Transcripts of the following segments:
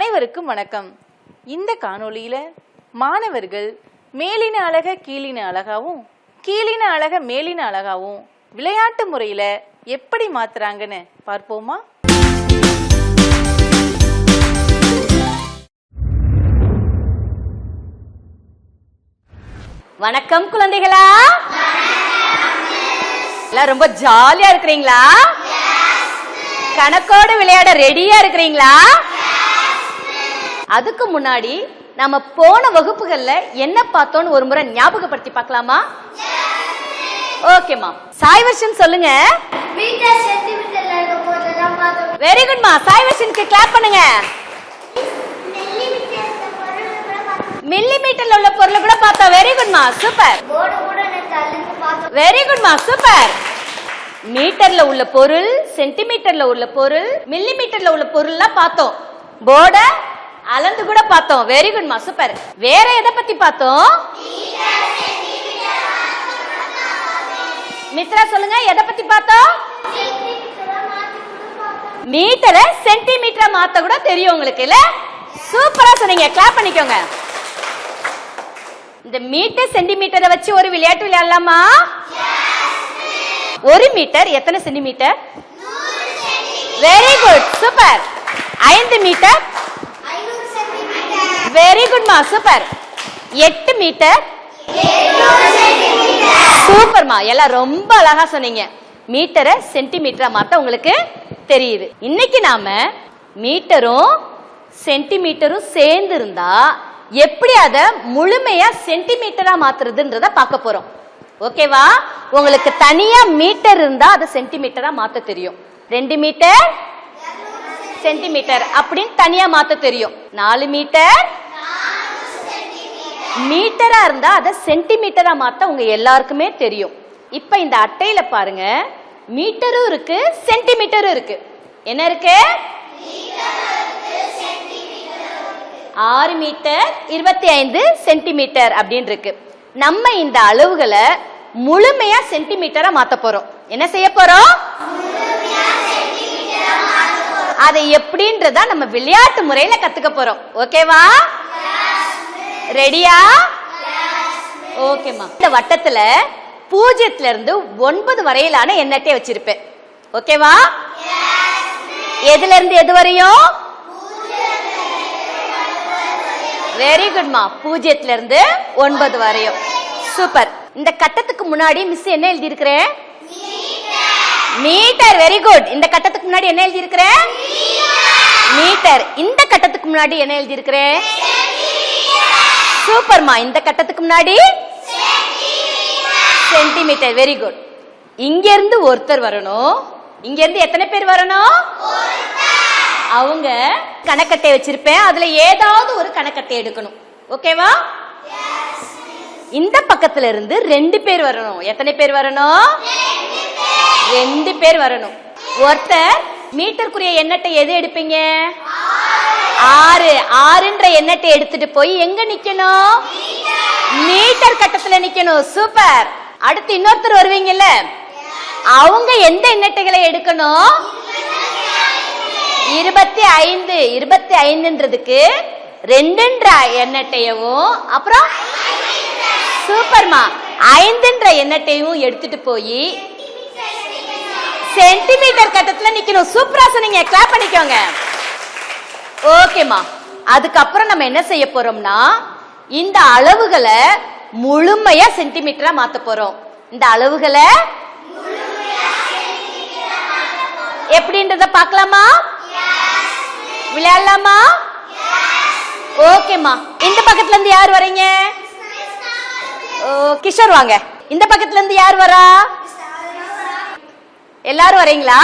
அனைவருக்கும் வணக்கம். இந்த காணொளியில மாணவர்கள் மேலின அழக கீழின அழகாவும் கீழின அழக மேலின அழகாவும் விளையாட்டு முறையில எப்படி மாத்துறாங்கன்னு பார்ப்போமா? வணக்கம் குழந்தைகளா. எல்லாம் ரொம்ப ஜாலியா இருக்கிறீங்களா? கணக்கோடு விளையாட ரெடியா இருக்கிறீங்களா? அதுக்கு முன்னாடி நம்ம போன வகுப்புகள்ல என்ன பார்த்தோம்னு ஒரு முறை ஞாபகப்படுத்தி பார்க்கலாமா? ஓகேமா சாய் வர்ஷன் சொல்லுங்க. வெரி குட்மா சாய் வர்ஷனுக்கு கிளாப் பண்ணுங்க. மில்லிமீட்டர்ல கூட மில்லி மீட்டர்ல உள்ள பொருளை கூட பார்த்தோம் வெரி குட்மா சூப்பர் கூட அல்லது பார்த்தோம். வெரி குட்மா சூப்பர் மீட்டர்ல உள்ள பொருள் சென்டிமீட்டர்ல உள்ள பொருள் மில்லி மீட்டர்ல உள்ள பொருள்லாம் பார்த்தோம். போர்ட அளந்து கூட பார்த்தோம். வெரி குட்மா சூப்பர். வேற எதை பத்தி பார்த்தோம்? மித்ரா சொல்லுங்க. எதை பத்தி பார்த்தோம்? மீட்டரை சென்டிமீட்டரா மாத்த கூட தெரியும் உங்களுக்கு இல்ல? சூப்பரா சொன்னீங்க. கிளாப் பண்ணிக்கோங்க. இந்த மீட்டர் சென்டிமீட்டரை வச்சு ஒரு விளையாட்டு விளையாடலாமா? ஒரு மீட்டர். எத்தனை சென்டிமீட்டர்? Very good super. ஐந்து மீட்டர். வெரி குட்மா சூப்பர் எட்டு மீட்டர் சூப்பர்மா எல்லாம் ரொம்ப அழகா சொன்னீங்க. மீட்டரை சென்டிமீட்டரா மாத்த உங்களுக்கு தெரியுது. இன்னைக்கு நாம மீட்டரும் சென்டிமீட்டரும் சேர்ந்து இருந்தா எப்படி அத முழுமையா சென்டிமீட்டரா மாத்துறதுன்றத பார்க்க போறோம். ஓகேவா உங்களுக்கு தனியா மீட்டர் இருந்தா அதை சென்டிமீட்டரா மாத்த தெரியும். ரெண்டு மீட்டர் சென்டிமீட்டர் அப்படின்னு தனியா மாத்த தெரியும். நாலு மீட்டர் மீட்டரா இருந்தா அதை சென்டிமீட்டரா மாத்த உங்க எல்லாருக்குமே தெரியும். இப்ப இந்த அட்டையில பாருங்க. மீட்டரும் இருக்கு சென்டிமீட்டரும் இருக்கு. என்ன இருக்கு? ஆறு மீட்டர் இருபத்தி ஐந்து சென்டிமீட்டர் அப்படின்னு இருக்கு. நம்ம இந்த அளவுகளை முழுமையா சென்டிமீட்டரா மாத்த போறோம். என்ன செய்ய போறோம்? அதை எப்படின்றத நம்ம விளையாட்டு முறையில கத்துக்க போறோம். ஓகேவா? ரெடியா ஓகேம்மா இந்த வட்டத்துல பூஜ்ஜியத்துல இருந்து ஒன்பது வரையிலான எண்ணத்தை வச்சிருப்பேன். ஓகேவா எதுல இருந்து எது வரையும்? வெரி குட்மா பூஜ்ஜியத்துல இருந்து ஒன்பது வரையும். சூப்பர் இந்த கட்டத்துக்கு முன்னாடி மிஸ் என்ன எழுதி இருக்கிறேன் மீட்டர் வெரி குட் இந்த கட்டத்துக்கு முன்னாடி என்ன எழுதி இருக்கிறேன் மீட்டர் இந்த கட்டத்துக்கு முன்னாடி என்ன எழுதி இருக்கிறேன் சூப்பர்மா இந்த கட்டத்துக்கு முன்னாடி? சென்டிமீட்டர் வெரி குட் இங்க இருந்து ஒருத்தர் வரணும். இங்க இருந்து எத்தனை பேர் வரணும்? அவங்க கணக்கட்டை வச்சிருப்பேன். அதுல ஏதாவது ஒரு கணக்கட்டை எடுக்கணும். ஓகேவா? இந்த பக்கத்துல இருந்து ரெண்டு பேர் வரணும். எத்தனை பேர் வரணும்? ரெண்டு பேர். வரணும். ஒருத்தர் மீட்டருக்குரிய எண்ணத்தை எது எடுப்பீங்க? ஆறு ஆறுன்ற எண்ணத்தை எடுத்துட்டு போய் எங்க நிக்கணும்? மீட்டர் கட்டத்துல நிக்கணும். சூப்பர். அடுத்து இன்னொருத்தர் வருவீங்கல்ல? அவங்க எந்த எண்ணெட்டைகளை எடுக்கணும்? இருபத்தி ஐந்து இருபத்தி ஐந்துன்றதுக்கு ரெண்டுன்ற எண்ணெட்டையவும் அப்புறம் சூப்பர்மா. ஐந்துன்ற எண்ணெட்டையும் எடுத்துட்டு போய் சென்டிமீட்டர் கட்டத்துல நிக்கணும். சூப்பரா சொன்னீங்க. கிளாப் பண்ணிக்கோங்க. ஓகேம்மா அதுக்கப்புறம் நம்ம என்ன செய்ய போறோம்னா இந்த அளவுகளை முழுமையா சென்டிமீட்டரா மாத்த போறோம். இந்த அளவுகளை எப்படின்றத பார்க்கலாமா? விளையாடலாமா? ஓகேம்மா இந்த பக்கத்துல இருந்து யார் வரீங்க ஓ oh, கிஷோர் வாங்க. இந்த பக்கத்துல இருந்து யார் வரா? எல்லாரும் வரீங்களா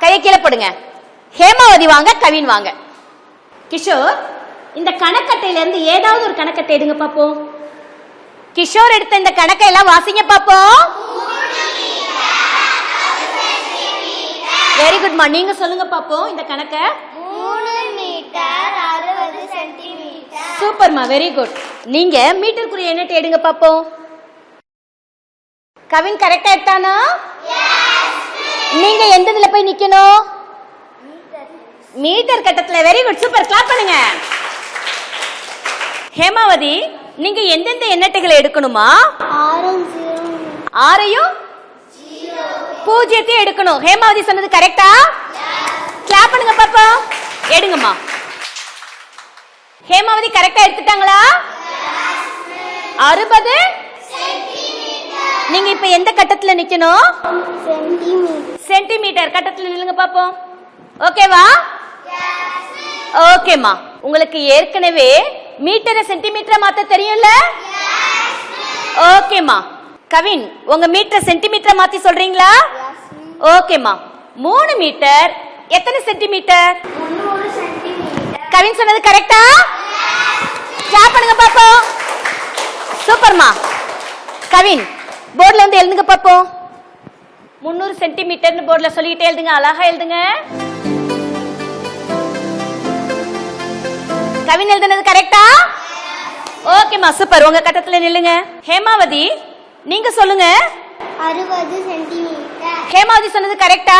கையை கீழே போடுங்க. ஹேமாவதி வாங்க கவின் வாங்க. கிஷோர் இந்த கணக்கட்டையில இருந்து ஏதாவது ஒரு கணக்கட்டை எடுங்க பாப்போம் கிஷோர் எடுத்த இந்த கணக்கை எல்லாம் வாசிங்க பாப்போம் வெரி குட்மா நீங்க சொல்லுங்க பாப்போம் இந்த கணக்கை. மூணு மீட்டர் அறுபது சென்டிமீட்டர். சூப்பர்மா வெரி குட் நீங்க மீட்டருக்குரிய எண்ணத்தை எடுங்க பாப்போம் கவின் கரெக்டா எடுத்தானா? நீங்க எந்த இதுல போய் நிக்கணும்? மீட்டர் கட்டத்துல வெரி குட் சூப்பர் கிளாப் பண்ணுங்க. ஹேமாவதி நீங்க எந்தெந்த எண்ணட்டுகளை எடுக்கணுமா? ஆறையும் பூஜ்ஜியத்தையும் எடுக்கணும். ஹேமாவதி சொன்னது கரெக்டா கிளாப் பண்ணுங்க பாப்பா. எடுங்கம்மா. ஹேமாவதி கரெக்டா எடுத்துட்டாங்களா? அறுபது? நீங்க இப்ப எந்த கட்டத்துல நிக்கணும்? சென்டிமீட்டர் சென்டிமீட்டர் கட்டத்துல நில்லுங்க பாப்போம். ஓகேவா ஓகேம்மா. உங்களுக்கு ஏற்கனவே மீட்டரை சென்டிமீட்டரை மாத்த தெரியும்ல? ஓகேம்மா. கவின் உங்க மீட்டர் சென்டிமீட்டரை மாத்தி சொல்றீங்களா? ஓகேம்மா. மூணு மீட்டர் எத்தனை சென்டிமீட்டர்? கவின் சொன்னது கரெக்டா கிளாப் பண்ணுங்க பாப்போம். சூப்பர்மா. கவின் போர்டில் வந்து எழுதுங்க பார்ப்போம் முந்நூறு சென்டிமீட்டர்னு போர்டில் சொல்லிக்கிட்டே எழுதுங்க அழகா எழுதுங்க. கவின் எழுதுனது கரெக்டா ஓகேம்மா சூப்பர் உங்க கட்டத்துல நில்லுங்க. ஹேமாவதி நீங்க சொல்லுங்க. அறுபது சென்டிமீட்டர் ஹேமாவதி சொன்னது கரெக்டா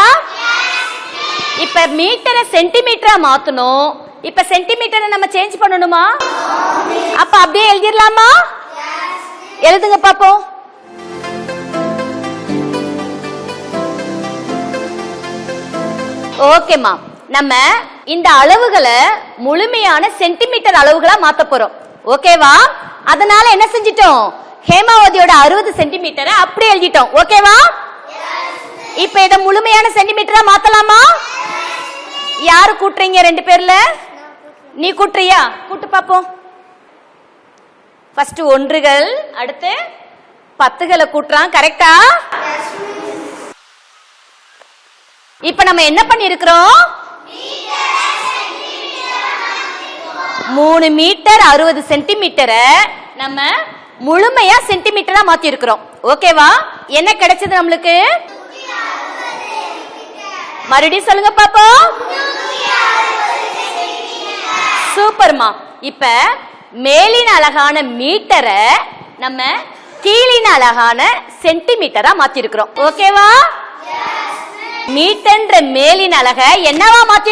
இப்ப மீட்டரை சென்டிமீட்டரா மாத்தணும். இப்ப சென்டிமீட்டரை நம்ம சேஞ்ச் பண்ணணுமா? அப்ப அப்படியே எழுதிடலாமா? எழுதுங்க பாப்போம். ஓகேம்மா நம்ம இந்த அளவுகளை முழுமையான சென்டிமீட்டர் அளவுகளா மாத்த போறோம். ஓகேவா? அதனால என்ன செஞ்சிட்டோம்? ஹேமாவதியோட அறுபது சென்டிமீட்டரை அப்படி எழுதிட்டோம். ஓகேவா? இப்ப இத முழுமையான சென்டிமீட்டரா மாத்தலாமா? யாரு கூட்டுறீங்க ரெண்டு பேர்ல? நீ கூட்டுறியா? கூட்டு பாப்போம். ஃபர்ஸ்ட் ஒன்றுகள் அடுத்து பத்துகளை கூட்டுறான். கரெக்டா இப்ப நம்ம என்ன பண்ணிருக்கிறோம் மூணு மீட்டர் அறுபது சென்டிமீட்டரை நம்ம முழுமையா சென்டிமீட்டரா மாத்தி இருக்கிறோம் ஓகேவா? என்ன கிடைச்சது நம்மளுக்கு? மறுபடியும் சொல்லுங்க பாப்போம். சூப்பர்மா. இப்ப மேலின அழகான மீட்டரை நம்ம கீழின அழகான சென்டிமீட்டரா மாத்தி இருக்கிறோம் ஓகேவா? மீட்டர்ன்ற மேலின் அழக என்னவா மாத்தி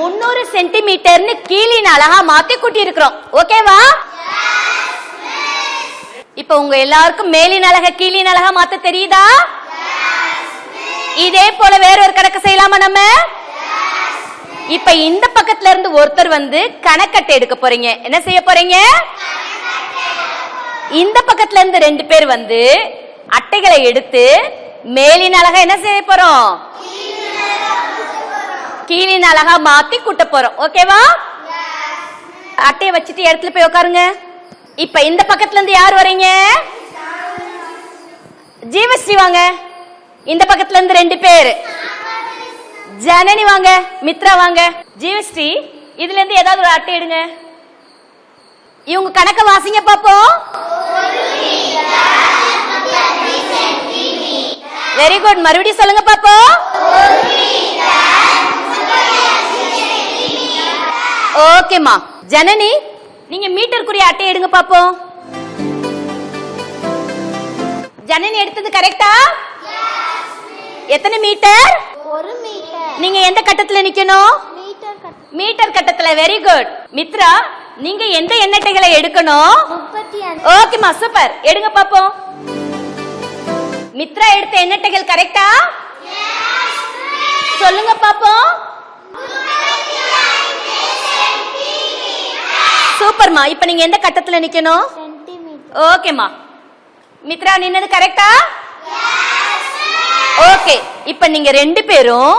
முன்னூறு சென்டிமீட்டர்னு கீழின் அழகா மாத்தி கூட்டி இருக்கிறோம் ஓகேவா? இப்ப உங்க எல்லாருக்கும் மேலின் அழக கீழின் அழகா மாத்த தெரியுதா? இதே போல வேற ஒரு கணக்கு செய்யலாமா நம்ம? இப்ப இந்த பக்கத்துல இருந்து ஒருத்தர் வந்து கணக்கட்டை எடுக்க போறீங்க. என்ன செய்ய போறீங்க? இந்த பக்கத்துல இருந்து ரெண்டு பேர் வந்து அட்டைகளை எடுத்து மேலின் அழகா என்ன செய்ய போறோம்? கீழின் அழகா மாத்தி கூட்ட போறோம். ஓகேவா அட்டையை வச்சுட்டு இடத்துல போய் உட்காருங்க இப்ப இந்த பக்கத்துல இருந்து யார் வரீங்க ஜீவஸ்ரீ வாங்க. இந்த பக்கத்துல இருந்து ரெண்டு பேர். ஜனனி வாங்க மித்ரா வாங்க. ஜீவஸ்ரீ இதுல இருந்து ஏதாவது ஒரு அட்டை எடுங்க. இவங்க கணக்க வாசிங்க பாப்போம். வெரி குட் மறுபடியும் சொல்லுங்க பாப்போம். ஓகேம்மா ஜனனி நீங்க மீட்டருக்குரிய அட்டை எடுங்க பாப்போம். ஜனனி எடுத்தது கரெக்டா எத்தனை மீட்டர்? ஒரு மீட்டர். நீங்க எந்த கட்டத்துல நிக்கணும்? மீட்டர் கட்ட மீட்டர் கட்டத்துல வெரி குட் மித்ரா நீங்க எந்த எண்ணட்டைகளை எடுக்கணும்? ஓகேம்மா சூப்பர் எடுங்க பாப்போம். மித்ரா எடுத்த எண்ணட்டைகள் கரெக்டா சொல்லுங்க பாப்போம். சூப்பர்மா. இப்ப நீங்க எந்த கட்டத்துல நிக்கணும்? ஓகேம்மா. மித்ரா நின்னது கரெக்டா ஓகே. இப்ப நீங்க ரெண்டு பேரும்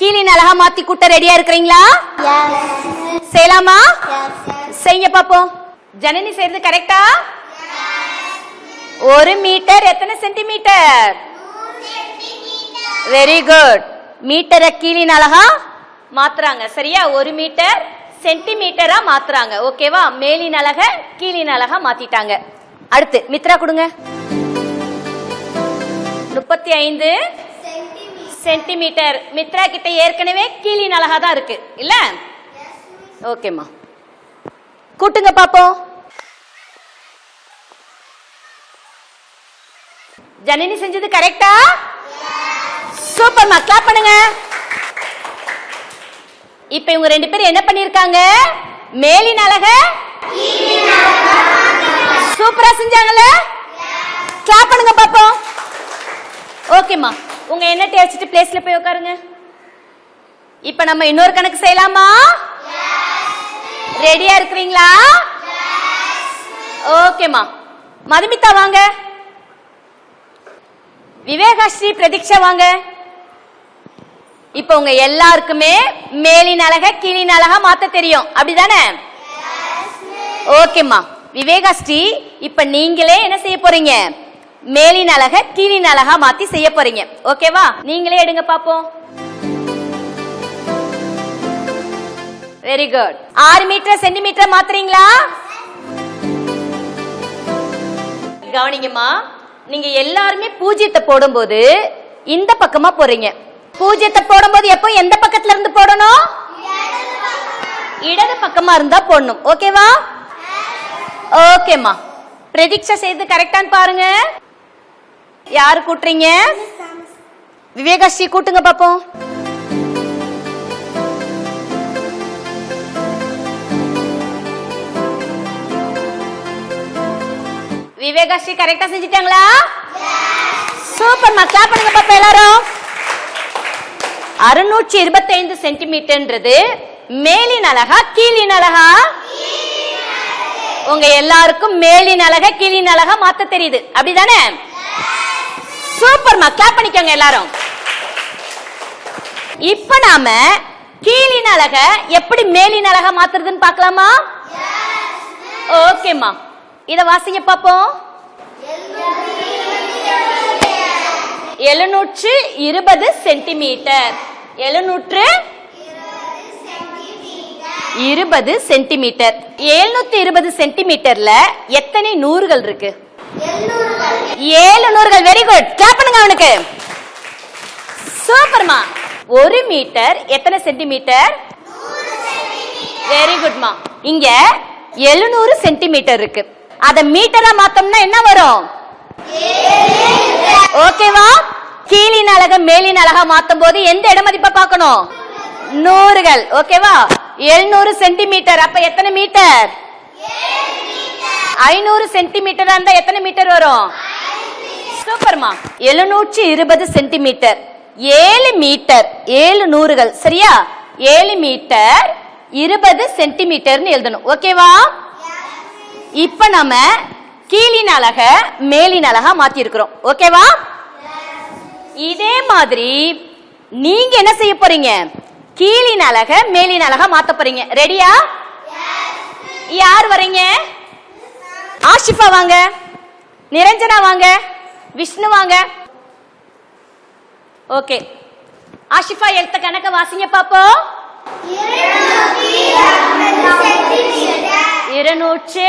கீழின் அழகா மாத்தி கூட்ட ரெடியா இருக்கிறீங்களா? செய்யலாமா? செய்ய பாப்போம். ஜனனி செய்யறது கரெக்டா ஒரு மீட்டர். எத்தனை சென்டிமீட்டர்? வெரி குட் மீட்டரை கீழின் அழகா மாத்துறாங்க. சரியா? ஒரு மீட்டர். சென்டிமீட்டரா மாத்துறாங்க. ஓகேவா மேலின் அழக கீழின் அழகா மாத்திட்டாங்க. அடுத்து மித்ரா கொடுங்க. முப்பத்தி ஐந்து சென்டிமீட்டர். மித்ரா கிட்ட ஏற்கனவே கீழின் அழகா தான் இருக்கு. இல்ல? ஓகேம்மா கூட்டுங்க பாப்போம். ஜனனி செஞ்சது கரெக்டா சூப்பர்மா கிளாப் பண்ணுங்க. இப்ப இவங்க ரெண்டு பேரும் என்ன பண்ணிருக்காங்க? மேலின் அழக சூப்பரா செஞ்சாங்கல்ல? கிளாப் பண்ணுங்க பாப்போம். ஓகேம்மா உங்க என்ன வச்சுட்டு பிளேஸ்ல போய் உட்காருங்க. இப்ப நம்ம இன்னொரு கணக்கு செய்யலாமா? ரெடியா இருக்கிறீங்களா? ஓகேம்மா மதுமிதா வாங்க. விவேகாஸ்ரீ பிரதீக்ஷா வாங்க. இப்ப உங்க எல்லாருக்குமே மேலின் அழக கீழின் அழகா மாத்த தெரியும். அப்படிதானே? ஓகேம்மா. விவேகாஸ்ரீ இப்ப நீங்களே என்ன செய்ய போறீங்க? மேலின் அழக கீழின் அழகா மாத்தி செய்ய போறீங்க. ஓகேவா? நீங்களே எடுங்க பாப்போம். வெரி குட் ஆறு மீட்டர் சென்டிமீட்டர் மாத்துறீங்களா? கவனிங்கம்மா. நீங்க எல்லாருமே பூஜ்ஜியத்தை போடும்போது இந்த பக்கமா போறீங்க. பூஜ்ஜியத்தை போடும்போது எப்போ எந்த பக்கத்துல இருந்து போடணும்? இடது பக்கமா இருந்தா போடணும். ஓகேவா ஓகேம்மா பிரதீட்சா செய்து கரெக்டான்னு பாருங்க. யாரு கூட்டுறீங்க? விவேகாஸ்ரீ கூட்டுங்க பாப்போம். விவேகாஸ்ரீ கரெக்டா செஞ்சிட்டாங்களா? சூப்பர்மா கிளாப் பண்ணுங்க பாப்பா எல்லாரும். அறுநூற்றி இருபத்தைந்து சென்டிமீட்டர்ன்றது. மேலின் அழகா கீழின் அழகா? உங்க எல்லாருக்கும் மேலின் அழகா கீழின் அழகா மாத்த தெரியுது. அப்படிதானே? சூப்பர்மா கிளாப் பண்ணிக்கோங்க எல்லாரும். இப்ப நாம கீழின் அழக எப்படி மேலின் அழகா மாத்துறதுன்னு பார்க்கலாமா? ஓகேம்மா. இத வாசிங்க பாப்போம் எழுநூற்று இருபது சென்டிமீட்டர். எழுநூற்று இருபது சென்டிமீட்டர். எழுநூத்தி இருபது சென்டிமீட்டர்ல எத்தனை நூறுகள் இருக்கு? ஏழு நூறுகள் வெரி குட் கிளாப் பண்ணுங்க அவனுக்கு. சூப்பர்மா ஒரு மீட்டர் எத்தனை சென்டிமீட்டர்? வெரி குட்மா இங்க எழுநூறு சென்டிமீட்டர் இருக்கு. அதை மீட்டரா மாத்தோம்னா என்ன வரும்? ஓகேவா கீழின் அழக மேலின் அழகா மாத்தும் போது எந்த இட மதிப்பை பார்க்கணும்? நூறுகள். ஓகேவா எழுநூறு சென்டிமீட்டர் அப்ப எத்தனை மீட்டர் ஐநூறு சென்டிமீட்டர் இருந்தா எத்தனை மீட்டர் வரும்? சூப்பர்மா எழுநூற்றி இருபது சென்டிமீட்டர் ஏழு மீட்டர் ஏழு நூறுகள். சரியா? ஏழு மீட்டர் இருபது சென்டிமீட்டர்னு எழுதணும். ஓகேவா இப்ப நம்ம கீழின் அழக மேலின் அழகா மாத்தி இருக்கிறோம் ஓகேவா இதே மாதிரி நீங்க என்ன செய்ய போறீங்க? கீழின் அழக மேலின் அழகா மாத்த போறீங்க. ரெடியா யார் வரீங்க? ஆஷிஃபா வாங்க. நிரஞ்சனா வாங்க. விஷ்ணு வாங்க. ஓகே ஆஷிஃபா எழுத்த கணக்க வாசிங்க பாப்போம். இருநூற்று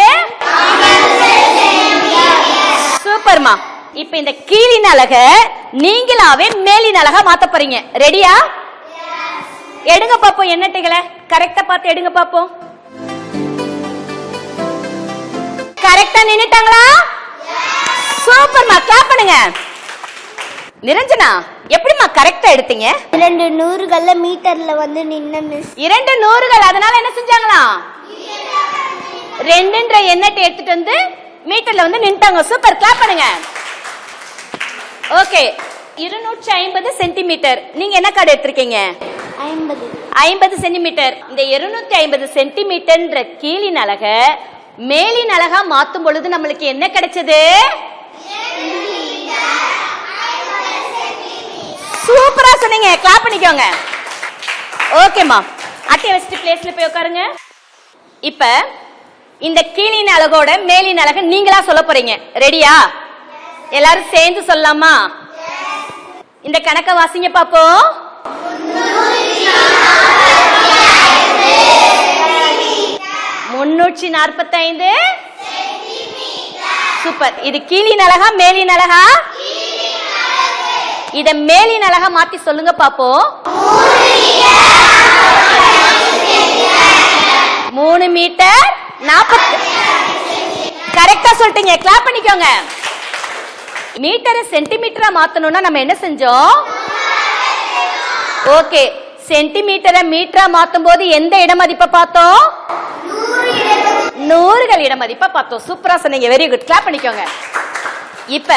சூப்பர்மா. இப்ப இந்த கீழின் அழக நீங்களாவே மேலின் அழகா மாத்த போறீங்க. ரெடியா எடுங்க பாப்போம் எண்ணட்டைகளை. கரெக்டா பார்த்து எடுங்க பாப்போம். கரெக்டா நின்னுட்டாங்களா? சூப்பர்மா கிளாப் பண்ணுங்க. நிரஞ்சனா எப்படிம்மா கரெக்டா எடுத்தீங்க? ரெண்டு நூறுகள்ல மீட்டர்ல வந்து நின்ன மிஸ் இரண்டு நூறுகள் அதனால என்ன செஞ்சாங்களாம்? ரெண்டுன்ற எண்ணெட்டை எடுத்துட்டு வந்து மீட்டர்ல வந்து நின்ட்டாங்க சூப்பர் கிளாப் பண்ணுங்க. ஓகே இருநூற்றி ஐம்பது சென்டிமீட்டர் நீங்க என்ன கார்டு எடுத்திருக்கீங்க? ஐம்பது. ஐம்பது சென்டிமீட்டர் இந்த இருநூத்தி ஐம்பது சென்டிமீட்டர்ன்ற கீழின் அழக மேலின் அழகா மாத்தும் பொழுது நம்மளுக்கு என்ன கிடைச்சது? சூப்பரா சொன்னீங்க. கிளாப் பண்ணிக்கோங்க. ஓகேம்மா அட்டையை வச்சுட்டு பிளேஸ்ல போய் உட்காருங்க. இப்ப இந்த கீழின் அழகோட மேலின் அழக நீங்களா சொல்ல போறீங்க. ரெடியா எல்லாரும் சேர்ந்து சொல்லலாமா? இந்த கணக்க வாசிங்க பாப்போம். முன்னூற்றி நாற்பத்தைந்து. சூப்பர் இது கீழின் அழகா மேலின் அழகா? இத மேலின் அழகா மாத்தி சொல்லுங்க பாப்போம். மூணு மீட்டர். நாற்பத்தி கரெக்டா சொல்லிட்டீங்க. கிளாப் பண்ணிக்கோங்க. மீட்டரை சென்டிமீட்டரா மாத்தணும்னா நம்ம என்ன செஞ்சோம்? ஓகே சென்டிமீட்டரை மீட்டரா மாத்தும் போது எந்த இடமதிப்பை பார்த்தோம்? நூறுகள் இடமதிப்பை பார்த்தோம். சூப்பரா சொன்னீங்க. வெரி குட் கிளாப் பண்ணிக்கோங்க. இப்ப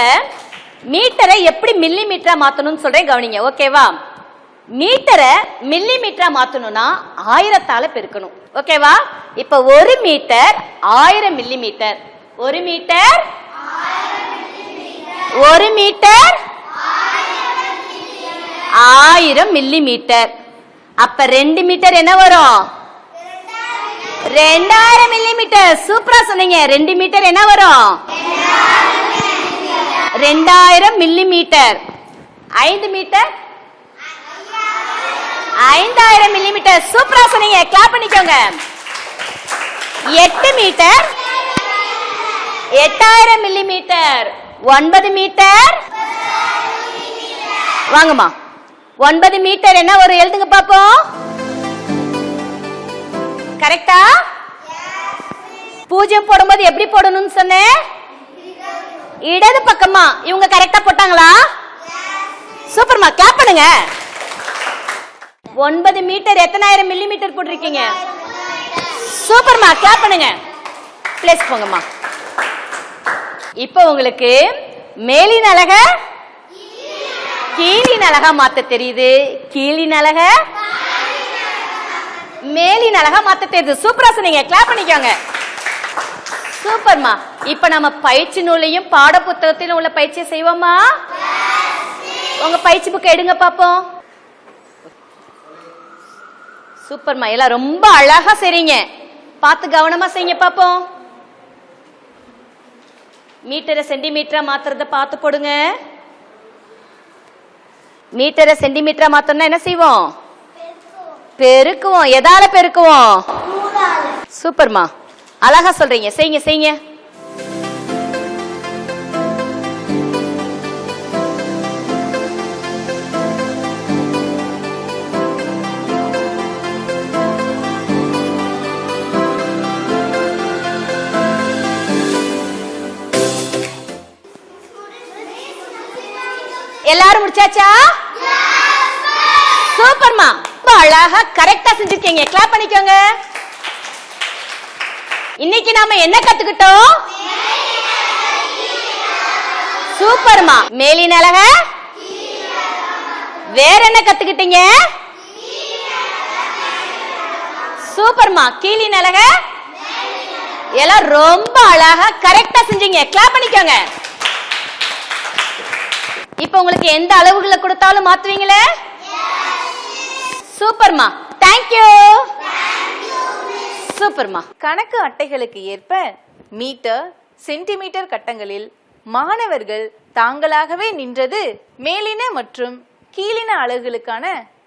மீட்டரை எப்படி மில்லி மீட்டரா மாத்தணும்னு சொல்றேன். கவனிங்க. ஓகேவா மீட்டரை மில்லி மீட்டரா மாத்தணும்னா ஆயிரத்தால பெருக்கணும். ஓகேவா? இப்ப ஒரு மீட்டர் ஆயிரம் மில்லி மீட்டர் ஒரு மீட்டர் ஒரு மீட்டர் ஆயிரம் மில்லி மீட்டர் அப்ப ரெண்டு மீட்டர் என்ன வரும்? ரெண்டாயிரம் மில்லி மீட்டர் சூப்பரா சொன்னீங்க. ரெண்டு மீட்டர் என்ன வரும்? ரெண்டாயிரம் மில்லி மீட்டர் ஐந்து மீட்டர் ஐந்தாயிரம் மில்லி மீட்டர் சூப்பரா சொன்னீங்க கிளாப் பண்ணிக்கோங்க. எட்டு மீட்டர் எட்டாயிரம் மில்லி மீட்டர் ஒன்பது மீட்டர் வாங்கம்மா. ஒன்பது மீட்டர் என்ன ஒரு எழுதுங்க பாப்போம். கரெக்டா பூஜ்ஜியம் போடும்போது எப்படி போடணும்னு சொன்னேன்? இடது பக்கமா. இவங்க கரெக்டா போட்டாங்களா? சூப்பர்மா கிளாப் பண்ணுங்க. ஒன்பது மீட்டர் எத்தனாயிரம் மில்லி மீட்டர் போட்டிருக்கீங்க? சூப்பர்மா கிளாப் பண்ணுங்க. பிளேஸ் போங்கம்மா. இப்போ உங்களுக்கு மேலின் அழக கீழின் அழகா மாத்த தெரியுது. கீழின் அழக மேலின் அழகா மாத்த தெரியுது. சூப்பரா சொன்னீங்க. கிளாப் பண்ணிக்கோங்க. சூப்பர்மா. இப்ப நம்ம பயிற்சி நூலையும் பாட புத்தகத்திலும் உள்ள பயிற்சியை செய்வோமா உங்க பயிற்சி புக்கை எடுங்க பாப்போம் சூப்பர்மா எல்லாம் ரொம்ப அழகா செய்றீங்க. பார்த்து கவனமா செய்யுங்க பாப்போம். மீட்டரை சென்டிமீட்டரா மாத்துறத பார்த்து போடுங்க. மீட்டரை சென்டிமீட்டரா மாத்தணும்னா என்ன செய்வோம்? பெருக்குவோம். எதால பெருக்குவோம்? சூப்பர்மா அழகா சொல்றீங்க. செய்யுங்க செய்யுங்க. எல்லாரும் சூப்பர்மா ரொம்ப அழகா கரெக்டா செஞ்சிருக்கீங்க. கிளாப் பண்ணிக்கோங்க. இன்னைக்கு நாம என்ன கத்துக்கிட்டோம்? சூப்பர்மா மேலின் அழக? வேற என்ன கத்துக்கிட்டீங்க? சூப்பர்மா கீழின் அழக? எல்லாம் ரொம்ப அழகா கரெக்டா செஞ்சீங்க. கிளாப் பண்ணிக்கோங்க. இப்போ உங்களுக்கு எந்த அளவுகளை கொடுத்தாலும் மாத்துவீங்களே? சூப்பர்மா. தேங்க்யூ சூப்பர்மா. கணக்கு அட்டைகளுக்கு ஏற்ப மீட்டர் சென்டிமீட்டர் கட்டங்களில் மாணவர்கள் தாங்களாகவே நின்றது மேலின மற்றும் கீழின அலகுகளுக்கான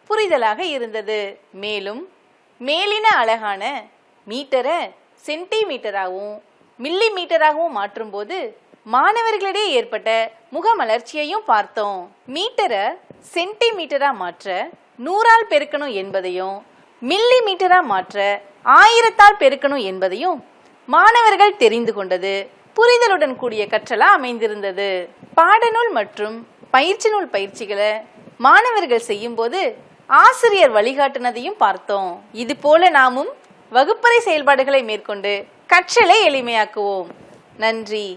புரிதலாக இருந்தது. மேலும் மேலின அழகான மீட்டரை சென்டிமீட்டராகவும் மில்லி மீட்டராகவும் மாற்றும்போது மாணவர்களிடையே ஏற்பட்ட முகமலர்ச்சியையும் பார்த்தோம். மீட்டரை சென்டிமீட்டரா மாற்ற நூறால் பெருக்கணும் என்பதையும் மில்லி மீட்டரா மாற்ற ஆயிரத்தால் பெருக்கணும் என்பதையும் மாணவர்கள் தெரிந்து கொண்டது புரிதலுடன் கூடிய கற்றலா அமைந்திருந்தது. பாடநூல் மற்றும் பயிற்சி நூல் பயிற்சிகளை மாணவர்கள் செய்யும்போது ஆசிரியர் வழிகாட்டுனதையும் பார்த்தோம். இது போல நாமும் வகுப்பறை செயல்பாடுகளை மேற்கொண்டு கற்றலை எளிமையாக்குவோம். நன்றி.